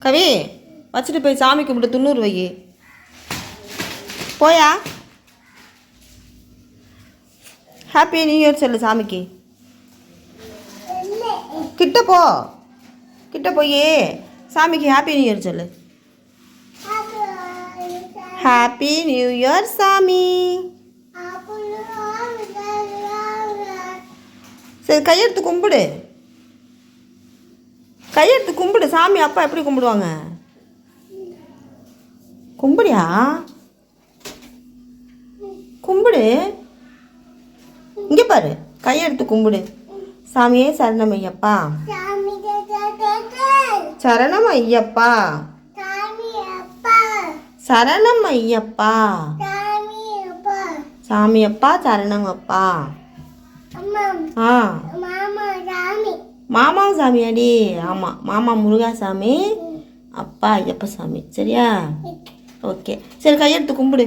கவி வச்சுட்டு போய் சாமி கும்பிட்டு துண்ணூறு வை. போயா? ஹாப்பி நியூ இயர் சொல்லு சாமிக்கு. கிட்ட போ. கிட்ட போய். சாமிக்கு ஹாப்பி நியூ இயர் சொல்லு. ஹாப்பி நியூ இயர் சாமி. சரி கையெடுத்து கும்பிடு. கையெடுத்து கும்பிடு. சாமி அப்பா எப்படி கும்பிடுவாங்க? கும்பிடியா? கும்பிடு. இங்கே பாரு. கையெடுத்து கும்பிடு. சாமியே சரணம் ஐயப்பா. சரணம் ஐயப்பா. சரணம் ஐயப்பா. சாமி அப்பா சரணம் அப்பா. ஆ. மாமா சாமி அடி ஆமாம் மாமா முருகாசாமி அப்பா ஐயப்ப சாமி சரியா? ஓகே. சரி கையெடுத்து கும்பிடு.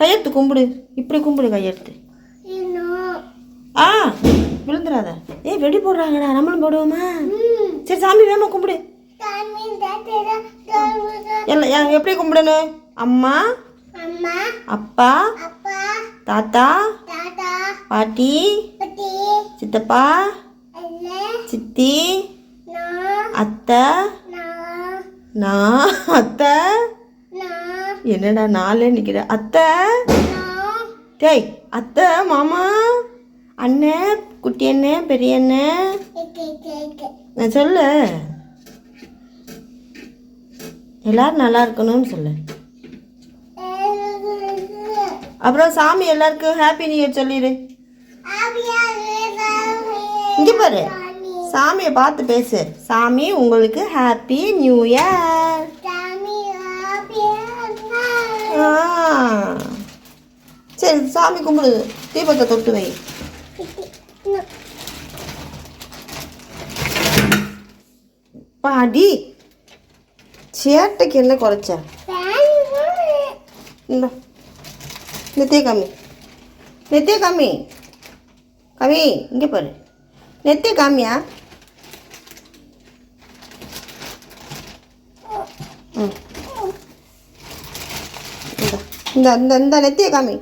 கையெடுத்து கும்பிடு. இப்படி கும்பிடு கையெடுத்து. ஆ விழுந்துடாத. ஏய் வெடி போடுறாங்கடா. நம்மளும் போடுவோமா? சரி சாமி வேமா கும்பிடு. எல்லாம் எப்படி கும்பிடணும் அம்மா அம்மா அப்பா தாத்தா பாட்டி. சித்தப்பா சித்தி. அத்தை. நான் அத்தை. என்னடா நாளே நிற்கிற அத்தை. டேய் அத்தை மாமா. அண்ணன் குட்டி அண்ணன் பெரிய அண்ணன் சொல்லு. எல்லாரும் நல்லா இருக்கணும்னு சொல்லு. அப்புறம் சாமி எல்லாருக்கும் ஹாப்பி நியூ இயர் சொல்லிடு இங்கே பாரு. சாமியை பார்த்து பேசு. சாமி உங்களுக்கு ஹாப்பி நியூ இயர் சரி சாமி கும்பிடு. தீபத்தை தொட்டு வை. பாடி சேட்டைக்கு என்ன குறைச்ச? நெத்திய காமி. நெத்திய காமி. கவி இங்கே பாரு. நெத்திய காமியா? ம் இந்த இந்த இந்த இந்த நெத்திய காமி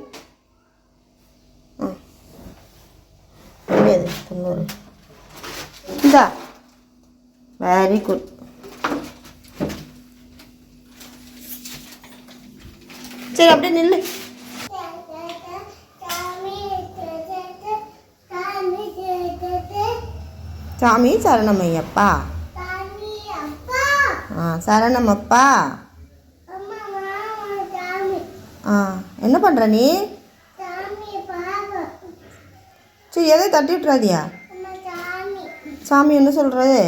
ம் எது தொண்ணூறு இந்தா வெரி குட் சரி அப்படியே நில்லு சாமி சரணம் ஐயப்பா ஆ சரணம் அப்பா ஆ என்ன பண்ணுற நீ? சரி எதை தட்டி விட்றாதியா சாமி என்ன சொல்கிறது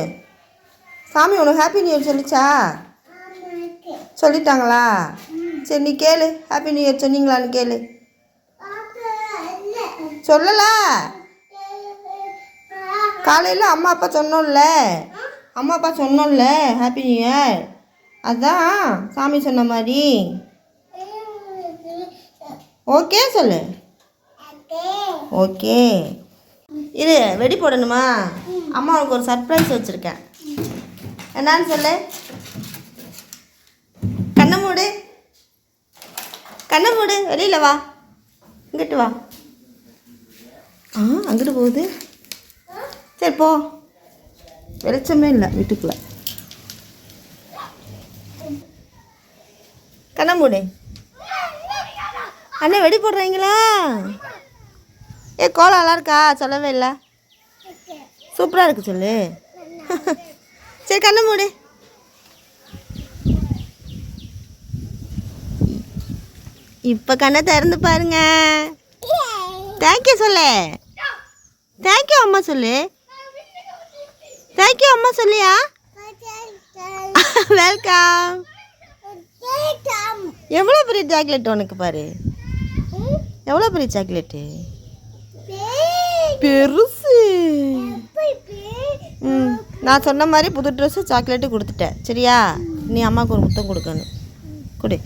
சாமி உனக்கு ஹாப்பி நியூ இயர் சொல்லிச்சா? சொல்லிட்டாங்களா? சரி நீ கேளு. ஹாப்பி நியூ இயர் சொன்னீங்களான்னு கேளு. சொல்லல? காலையில் அம்மா அப்பா சொன்னோம்ல. அம்மா அப்பா சொன்னோம்ல ஹாப்பி நியூ இயர் அதான் சாமி சொன்ன மாதிரி. ஓகே சொல்லு. ஓகே இரு வெடி போடணுமா? அம்மா உனக்கு ஒரு சர்ப்ரைஸ் வச்சுருக்கேன். என்னன்னு சொல்லு? கண்ணை மூடு. கண்ணை மூடு வெளியில் வா. இங்கிட்டு வா. ஆ அங்கிட்டு போகுது. சரி போ. வெளிச்சமே இல்லை வீட்டுக்குள்ளே. கண்ணம்பூடி அண்ணன் அண்ணே வெடி போடுறீங்களா? ஏ கோலம் நல்லா இருக்கா? சொல்லவே இல்லை. சூப்பராக இருக்கு சொல்லு. சரி கண்ணம்பூடி இப்போ கண்ணை திறந்து பாருங்க. தேங்க்யூ சொல்லு. தேங்க்யூ அம்மா சொல்லு. தேங்க்யூ அம்மா சொல்லியா? வெல்கம் எவ்வளோ பெரிய சாக்லேட் உனக்கு பாரு? எவ்வளோ பெரிய சாக்லேட்டு பெருசு. ம் நான் சொன்ன மாதிரி புது ட்ரெஸ்ஸு சாக்லேட்டு கொடுத்துட்டேன். சரியா? நீ அம்மாவுக்கு ஒரு முத்தம் கொடுக்கணும். கொடு.